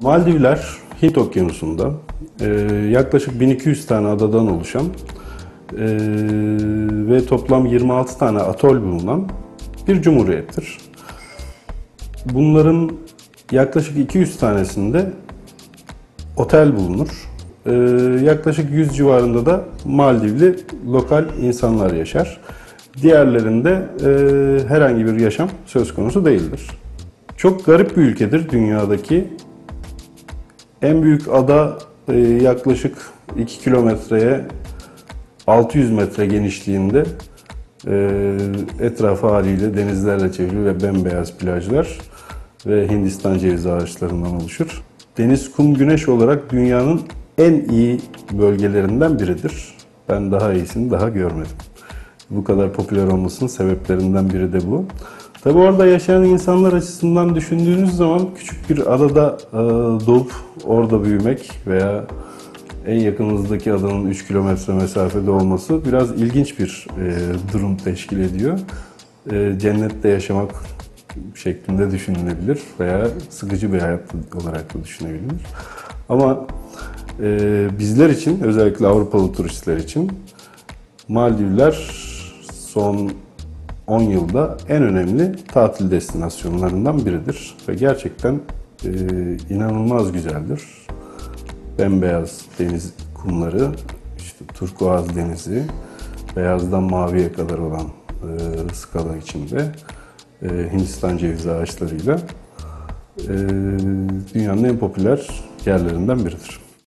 Maldivler Hint Okyanusu'nda e, yaklaşık 1200 tane adadan oluşan e, ve toplam 26 tane atol bulunan bir cumhuriyettir. Bunların yaklaşık 200 tanesinde otel bulunur. E, yaklaşık 100 civarında da Maldivli lokal insanlar yaşar. Diğerlerinde e, herhangi bir yaşam söz konusu değildir. Çok garip bir ülkedir dünyadaki. En büyük ada e, yaklaşık 2 kilometreye 600 metre genişliğinde e, etrafı haliyle denizlerle çevrili ve bembeyaz plajlar ve Hindistan cevizi ağaçlarından oluşur. Deniz, kum, güneş olarak dünyanın en iyi bölgelerinden biridir. Ben daha iyisini daha görmedim. Bu kadar popüler olmasının sebeplerinden biri de bu. Tabi orada yaşayan insanlar açısından düşündüğünüz zaman küçük bir adada e, doğup orada büyümek veya en yakınınızdaki adanın 3 kilometre mesafede olması biraz ilginç bir e, durum teşkil ediyor. E, cennette yaşamak şeklinde düşünülebilir veya sıkıcı bir hayat olarak da düşünebilir. Ama bizler için, özellikle Avrupalı turistler için Maldivler son 10 yılda en önemli tatil destinasyonlarından biridir. Ve gerçekten e, inanılmaz güzeldir. Bembeyaz deniz kumları, işte turkuaz denizi, beyazdan maviye kadar olan e, skala içinde e, Hindistan cevizi ağaçlarıyla e, dünyanın en popüler yerlerinden biridir.